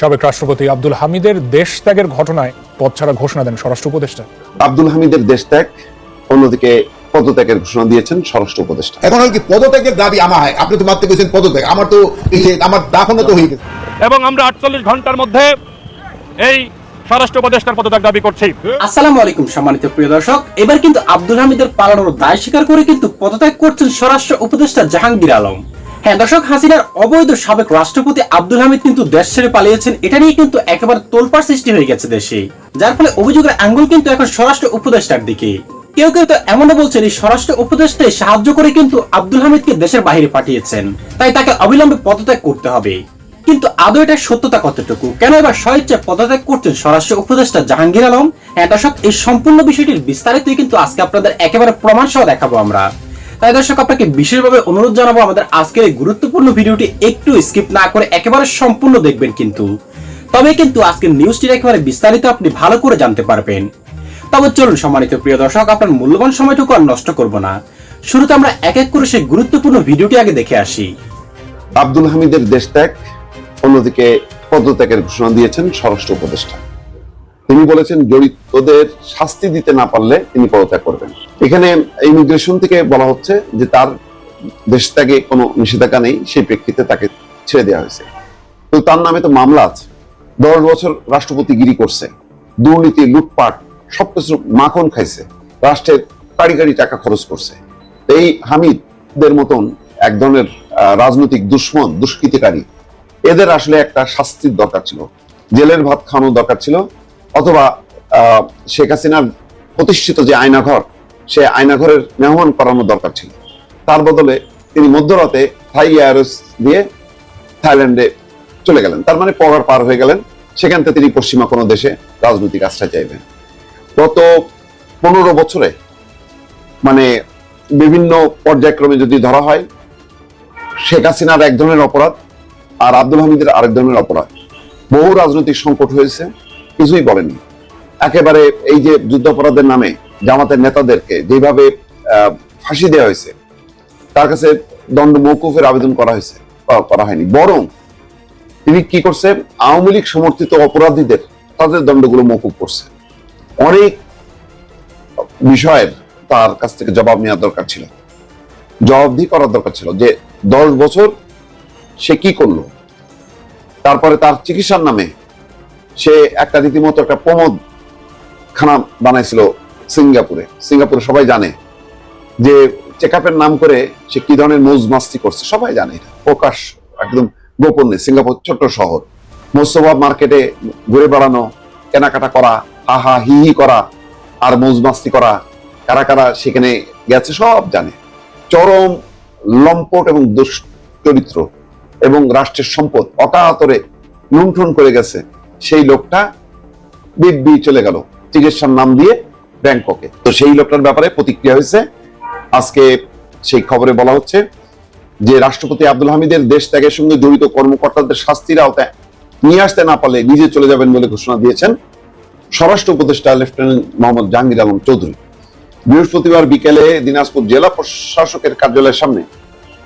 সাবেক রাষ্ট্রপতি আব্দুল হামিদের দেশ ত্যাগের ঘটনায় পদ ছাড়া ঘোষণা দেন স্বরাষ্ট্র উপদেষ্টা। আব্দুল হামিদের দেশ ত্যাগ অন্যদিকে পদত্যাগের ঘোষণা দিয়েছেন স্বরাষ্ট্র উপদেষ্টা। এখন আর কি পদত্যাগের দাবি আমার আপনি তো মাত্র কইছেন পদত্যাগ। আমার তো আমার দাফনও তো হয়ে গেছে। এবং আমরা আটচল্লিশ ঘণ্টার মধ্যে এই স্বরাষ্ট্র উপদেষ্টার পদত্যাগ দাবি করছি। আসসালামু আলাইকুম সম্মানিত প্রিয় দর্শক। এবার কিন্তু আব্দুল হামিদের পালানোর দায় স্বীকার করে কিন্তু পদত্যাগ করছেন স্বরাষ্ট্র উপদেষ্টা জাহাঙ্গীর আলম। হ্যাঁ দর্শক, হাসিনার অবৈধ সাবেক রাষ্ট্রপতি আব্দুল হামিদ কিন্তু দেশ ছেড়ে পালিয়েছেন। এটা নিয়ে কিন্তু একেবারে তোলপাড় সৃষ্টি হয়ে গেছে দেশে। যার ফলে অভিযোগের আঙ্গুল কিন্তু এখন স্বরাষ্ট্র উপদেষ্টার দিকে। কেউ কেউ তো এমনও বলছেন, এই স্বরাষ্ট্র উপদেষ্টায় সাহায্য করে কিন্তু আব্দুল হামিদকে দেশের বাইরে পাঠিয়েছেন। তাই তাকে অবিলম্বে পদত্যাগ করতে হবে। কিন্তু আদৌ এটা সত্যতা কতটুকু? কেন এবার স্বেচ্ছায় পদত্যাগ করছেন স্বরাষ্ট্র উপদেষ্টা জাহাঙ্গীর আলম? হ্যাঁ দর্শক, এই সম্পূর্ণ বিষয়টির বিস্তারিতই কিন্তু আজকে আপনাদের একেবারে প্রমাণ সহ দেখাবো আমরা। তাই দর্শক, আপনাকে বিশেষভাবে অনুরোধ জানাব আমাদের আজকের এই গুরুত্বপূর্ণ ভিডিওটি একটু স্কিপ না করে একেবারে সম্পূর্ণ দেখবেন কিন্তু। তবে কিন্তু আজকের নিউজটির একেবারে বিস্তারিত আপনি ভালো করে জানতে পারবেন। তবে চলুন, সম্মানিত প্রিয় দর্শক, আপনার মূল্যবান সময়টুকু আর নষ্ট করব না। শুরুতে আমরা এক এক করে সেই গুরুত্বপূর্ণ ভিডিওটি আগে দেখে আসি। আব্দুল হামিদের দেশ ত্যাগ, অন্যদিকে পদত্যাগের ঘোষণা দিয়েছেন স্বরাষ্ট্র উপদেষ্টা। তিনি বলেছেন জড়িতদের শাস্তি দিতে না পারলে তিনি পদত্যাগ করবেন। এখানে ইমিগ্রেশন থেকে বলা হচ্ছে যে তার দেশ ত্যাগে কোনো নিষেধাজ্ঞা নেই, সেই প্রেক্ষিতে তাকে ছেড়ে দেওয়া হয়েছে। তো তার নামে তো মামলা আছে। দশ বছর রাষ্ট্রপতিগিরি করছে, দুর্নীতি, লুটপাট, সবকিছু মাখন খাইছে, রাষ্ট্রের কাড়ি টাকা খরচ করছে। এই হামিদদের মতন এক ধরনের রাজনৈতিক দুশ্মন, দুষ্কৃতিকারী, এদের আসলে একটা শাস্তির দরকার ছিল। জেলের ভাত খাওয়ানোর দরকার ছিল অথবা শেখ হাসিনার প্রতিষ্ঠিত যে আয়নাঘর, সে আয়নাঘরের মেহমান করানোর দরকার ছিল। তার বদলে তিনি মধ্যরাতে থাই এয়ারস দিয়ে থাইল্যান্ডে চলে গেলেন। তার মানে পগার পার হয়ে গেলেন। সেখান থেকে তিনি পশ্চিমা কোনো দেশে রাজনৈতিক আশ্রয় চাইবেন। গত পনেরো বছরে মানে বিভিন্ন পর্যায়ক্রমে যদি ধরা হয়, শেখ হাসিনার এক ধরনের অপরাধ আর আব্দুল হামিদের আরেক ধরনের অপরাধ। বহু রাজনৈতিক সংকট হয়েছে। কিছুই বলেনি একেবারে এই যে যুদ্ধাপরাধের নামে জামাতের নেতাদেরকে যেভাবে ফাঁসি দেওয়া হয়েছে, তার কাছে দণ্ড মৌকুফের আবেদন করা হয়েছে করা- হয়নি। বরং তিনি কি করছে? আওয়ামী লীগ সমর্থিত অপরাধীদের তাদের দণ্ডগুলো মৌকুফ করছে। অনেক বিষয়ের তার কাছ থেকে জবাব নেওয়ার দরকার ছিল। জবাবদিহি করার দরকার ছিল যে দশ বছর সে কি করল? তারপরে তার চিকিৎসার নামে সে একটা রীতিমতো একটা প্রমোদ খানা বানাইছিল সিঙ্গাপুরে। সিঙ্গাপুরে সবাই জানে যে চেক নাম করে সে কি ধরনের মৌজ মাস্তি করছে, সবাই জানে প্রকাশ একদম গোপনে সিঙ্গাপুর ছোট্ট শহর। মোস্তফা মার্কেটে ঘুরে বেড়ানো, কেনাকাটা করা, হা হা হি হি করা আর মৌজ মাস্তি করা, কারা কারা সেখানে গেছে সব জানে। চরম লম্পট এবং দুশ্চরিত্র এবং রাষ্ট্রের সম্পদ অকাতরে লুণ্ঠন করে গেছে। সেই লোকটা দিব্যি চলে গেল। চিকিৎসার নাম দিয়ে ব্যাংককে। তো সেই লোকটার ব্যাপারে প্রতিক্রিয়া হয়েছে। আজকে সেই খবরে বলা হচ্ছে যে রাষ্ট্রপতি আব্দুল হামিদের দেশ ত্যাগের সঙ্গে জড়িত কর্মকর্তাদের শাস্তির আওতায় নিয়ে আসতে না পারলে নিজে চলে যাবেন বলে ঘোষণা দিয়েছেন স্বরাষ্ট্র উপদেষ্টা লেফটেন্যান্ট মোহাম্মদ জাহাঙ্গীর আলম চৌধুরী। বৃহস্পতিবার বিকেলে দিনাজপুর জেলা প্রশাসকের কার্যালয়ের সামনে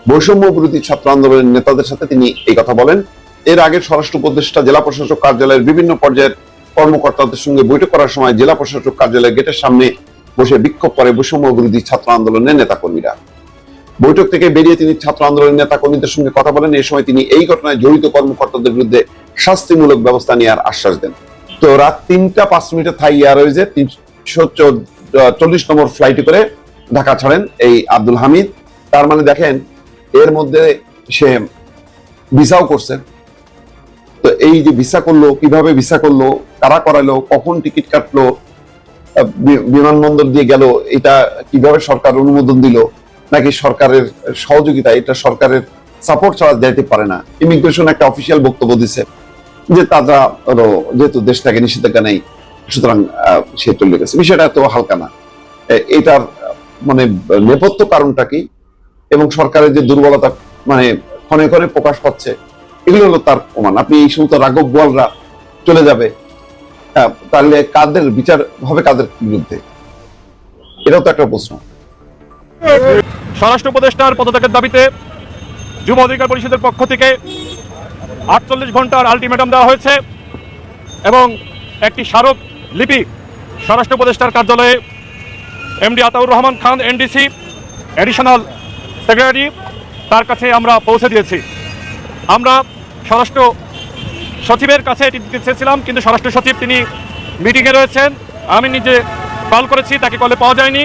বৈষম্য বিরোধী ছাত্র আন্দোলনের নেতাদের সাথে তিনি এই কথা বলেন। এর আগে স্বরাষ্ট্র উপদেষ্টা, জেলা প্রশাসক কার্যালয়ের বিভিন্ন পর্যায়ের কর্মকর্তাদের সঙ্গে বৈঠক করার সময় জেলা প্রশাসক কার্যালয়ের গেটের সামনে বসে বিক্ষোভ করে বৈষম্য বিরোধী ছাত্র আন্দোলনের নেতাকর্মীরা। বৈঠক থেকে বেরিয়ে তিনি ছাত্র আন্দোলনের নেতাকর্মীদের সঙ্গে কথা বলেন। এই সময় তিনি এই ঘটনায় জড়িত কর্মকর্তাদের বিরুদ্ধে শাস্তিমূলক ব্যবস্থা নেওয়ার আশ্বাস দেন। তো রাত তিনটা পাঁচ মিনিটে থাই এয়ারওয়েজে তিনশো চল্লিশ নম্বর ফ্লাইটে করে ঢাকা ছাড়েন এই আব্দুল হামিদ। তার মানে দেখেন, এর মধ্যে সে ভিসাও করছে। তো এই যে ভিসা করল, কীভাবে ভিসা করল, কারা করালো, কখন টিকিট কাটলো বিমানবন্দর দিয়ে গেল, এটা কীভাবে সরকার অনুমোদন দিল, নাকি সরকারের সহযোগিতা এটা সরকারের সাপোর্ট ছাড়া যেতে পারে না? ইমিগ্রেশন একটা অফিসিয়াল বক্তব্য দিছে যে তারা যেহেতু দেশ থেকে নিষেধাজ্ঞা নেই, সুতরাং সে চলে গেছে। বিষয়টা এত হালকা না। এটার মানে নেপথ্য কারণটা কি? এবং সরকারের যে দুর্বলতা মানে ক্ষণে ক্ষণে প্রকাশ পাচ্ছে এগুলো হলো তার প্রমাণ। আপনি এই সমস্ত রাঘব বোয়ালরা চলে যাবে। হ্যাঁ, তাহলে কাদের বিচার হবে কাদের বিরুদ্ধে? এটাও তো একটা প্রশ্ন। স্বরাষ্ট্র উপদেষ্টার পদত্যাগের দাবিতে যুব অধিকার পরিষদের পক্ষ থেকে আটচল্লিশ ঘণ্টার আলটিমেটাম দেওয়া হয়েছে এবং একটি স্মারক লিপি স্বরাষ্ট্র উপদেষ্টার কার্যালয়ে MD Ataur Rahman Khan NDC additional secretary তার কাছে আমরা পৌঁছে দিয়েছি। আমরা স্বরাষ্ট্র সচিবের কাছে এটি দিতে চেয়েছিলাম, কিন্তু স্বরাষ্ট্র সচিব তিনি মিটিংয়ে রয়েছেন। আমি নিজে কল করেছি, তাকে কলে পাওয়া যায়নি।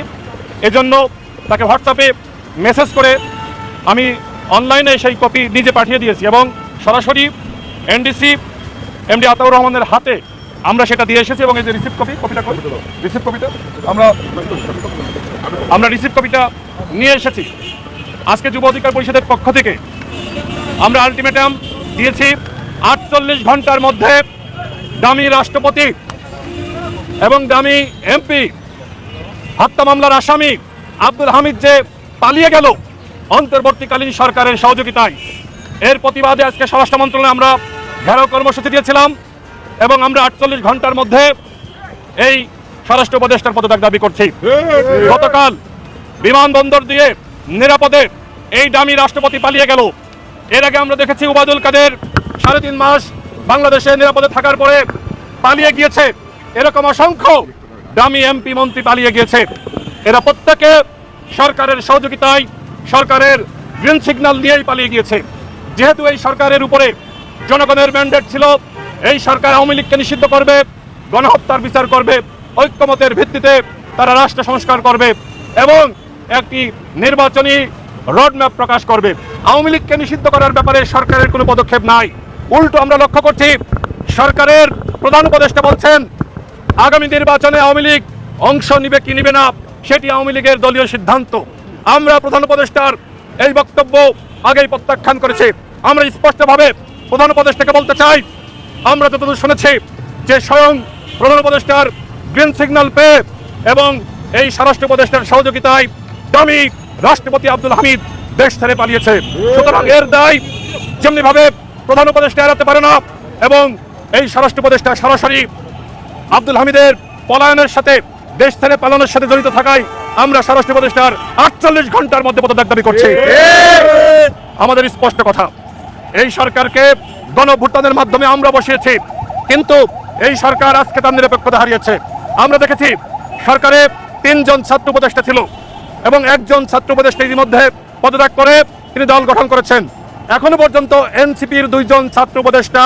এজন্য তাকে হোয়াটসঅ্যাপে মেসেজ করে আমি অনলাইনে সেই কপি নিজে পাঠিয়ে দিয়েছি এবং সরাসরি এনডিসি এমডি আতাউর রহমানের হাতে আমরা সেটা দিয়ে এসেছি এবং এই যে রিসিভ কপি, কপিটা রিসিভ কপিটা? আমরা আমরা রিসিভ কপিটা নিয়ে এসেছি। আজকে যুব অধিকার পরিষদের পক্ষ থেকে আমরা আলটিমেটাম দিয়েছি। আটচল্লিশ ঘণ্টার মধ্যে দামি রাষ্ট্রপতি এবং দামি এমপি হত্যা মামলার আসামি আব্দুল হামিদ যে পালিয়ে গেল অন্তর্বর্তীকালীন সরকারের সহযোগিতায়। এর প্রতিবাদে আজকে স্বরাষ্ট্র মন্ত্রণালয়ে আমরা ঘেরাও কর্মসূচি দিয়েছিলাম এবং আমরা আটচল্লিশ ঘণ্টার মধ্যে এই স্বরাষ্ট্র উপদেষ্টার পদত্যাগ দাবি করছি। গতকাল বিমানবন্দর দিয়ে নিরাপদে এই দামি রাষ্ট্রপতি পালিয়ে গেল। এর আগে আমরা দেখেছি উবায়দুল কাদের সাড়ে তিন মাস বাংলাদেশে নিরাপদে থাকার পরে পালিয়ে গিয়েছে। এরকম অসংখ্য দামি এমপি মন্ত্রী পালিয়ে গিয়েছে। এরা প্রত্যেকে সরকারের সহযোগিতায় সরকারের গ্রিন সিগন্যাল দিয়েই পালিয়ে গিয়েছে। যেহেতু এই সরকারের উপরে জনগণের ম্যান্ডেট ছিল, এই সরকার আওয়ামী লীগকে নিষিদ্ধ করবে, গণহত্যার বিচার করবে, ঐক্যমতের ভিত্তিতে তারা রাষ্ট্র সংস্কার করবে এবং একটি নির্বাচনী রোডম্যাপ প্রকাশ করবে। আওয়ামী লীগকে নিষিদ্ধ করার ব্যাপারে সরকারের কোনো পদক্ষেপ নাই। উল্টো আমরা লক্ষ্য করছি, সরকারের প্রধান উপদেষ্টা বলছেন, আগামী নির্বাচনে আওয়ামী লীগ অংশ নিবে কি নিবে না, সেটি আওয়ামী লীগের দলীয় সিদ্ধান্ত। আমরা প্রধান উপদেষ্টার এই বক্তব্য আগেই প্রত্যাখ্যান করেছি। আমরা স্পষ্টভাবে প্রধান উপদেষ্টাকে বলতে চাই, আমরা যতদূর শুনেছি যে স্বয়ং প্রধান উপদেষ্টার গ্রিন সিগন্যাল পেয়ে এবং এই স্বরাষ্ট্র উপদেষ্টার সহযোগিতায় দামি রাষ্ট্রপতি আব্দুল হামিদ দেশ ছেড়ে পালিয়েছে। সুতরাং এর দায় যেমনি ভাবে প্রধান উপদেষ্টা এড়াতে পারে না, এবং এই স্বরাষ্ট্র উপদেষ্টা সরাসরি আব্দুল হামিদের পলায়নের সাথে দেশ ছেড়ে পালানোর সাথে জড়িত থাকায় আমরা স্বরাষ্ট্র উপদেষ্টার আটচল্লিশ ঘণ্টার মধ্যে পদত্যাগ দাবি করছি। আমাদের স্পষ্ট কথা, এই সরকারকে গণভোটানের মাধ্যমে আমরা বসিয়েছি, কিন্তু এই সরকার আজকে তার নিরপেক্ষতা হারিয়েছে। আমরা দেখেছি, সরকারে তিনজন ছাত্র উপদেষ্টা ছিল। এবং একজন ছাত্র উপদেষ্টা ইতিমধ্যে পদত্যাগ করে তিনি দল গঠন করেছেন। এখনও পর্যন্ত এনসিপির দুইজন ছাত্র উপদেষ্টা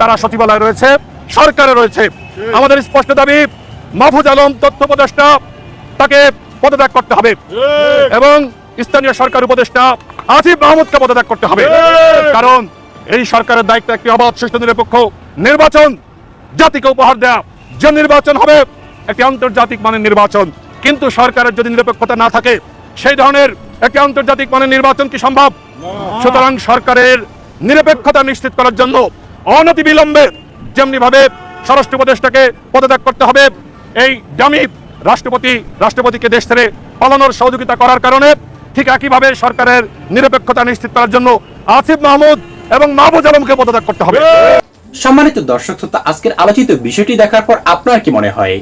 তারা সচিবালয়ে রয়েছে সরকারে রয়েছে। আমাদের স্পষ্ট দাবি মাহফুজ আলম তথ্য উপদেষ্টা তাকে পদত্যাগ করতে হবে এবং স্থানীয় সরকার উপদেষ্টা আসিফ মাহমুদকে পদত্যাগ করতে হবে। কারণ এই সরকারের দায়িত্ব একটি অবাধ সুষ্ঠু নিরপেক্ষ নির্বাচন। জাতিকে উপহার দেয়া যে নির্বাচন হবে একটি আন্তর্জাতিক মানের নির্বাচন। কিন্তু সরকারের যদি নিরপেক্ষতা না থাকে, সেই ধরনের একটি আন্তর্জাতিক মানের নির্বাচন কি সম্ভব? সুতরাং সরকারের নিরপেক্ষতা নিশ্চিত করার জন্য অনতি বিলম্বে যেমনি ভাবে স্বরাষ্ট্র উপদেষ্টাকে পদত্যাগ করতে হবে, এই ডামি রাষ্ট্রপতি, রাষ্ট্রপতিকে দেশ ছেড়ে পালানোর সহযোগিতা করার কারণে ঠিক একইভাবে সরকারের নিরপেক্ষতা নিশ্চিত করার জন্য আসিফ মাহমুদ এবং মাহবুজ আলমকে পদত্যাগ করতে হবে। সম্মানিত দর্শক শ্রোতা, আজকের আলোচিত বিষয়টি দেখার পর আপনার কি মনে হয়?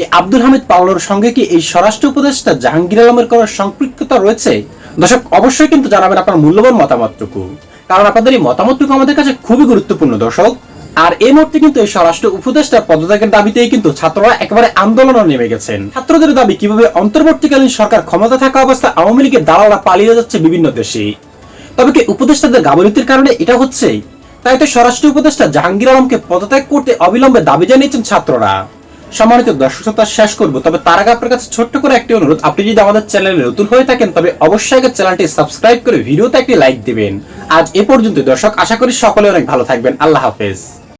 এই আব্দুল হামিদ পাওলার সঙ্গে কি এই স্বরাষ্ট্র উপদেষ্টা জাহাঙ্গীর আলমের কোনো সম্পৃক্ততা রয়েছে? দর্শক, অবশ্যই কিন্তু জানাবেন আপনার মূল্যবান মতামতটুকু। কারণ আপনাদের এই মতামতটুকু আমাদের কাছে খুবই গুরুত্বপূর্ণ, দর্শক। আর এই মুহূর্তে কিন্তু এই স্বরাষ্ট্র উপদেষ্টা পদত্যাগের দাবিতেই কিন্তু ছাত্ররা একেবারে আন্দোলনে নেমে গেছেন। ছাত্রদের দাবি, কীভাবে অন্তর্বর্তীকালীন সরকার ক্ষমতা থাকা অবস্থা আওয়ামী লীগের দালালরা পালিয়ে যাচ্ছে বিভিন্ন দেশে। তবে কি উপদেষ্টাদের গাবলিতির কারণে এটা হচ্ছে? তাই তো স্বরাষ্ট্র উপদেষ্টা জাহাঙ্গীর আলমকে পদত্যাগ করতে অবিলম্বে দাবি জানিয়েছেন ছাত্ররা। সম্মানিত দর্শক শ্রোতা, শেষ করব। তবে তার আগে আপনার কাছে ছোট্ট করে একটি অনুরোধ। আপনি যদি আমাদের চ্যানেলে নতুন হয়ে থাকেন, তবে অবশ্যই আগে চ্যানেলটি সাবস্ক্রাইব করে ভিডিওতে একটি লাইক দিবেন। আজ এ পর্যন্ত দর্শক। আশা করি সকলে অনেক ভালো থাকবেন। আল্লাহ হাফেজ।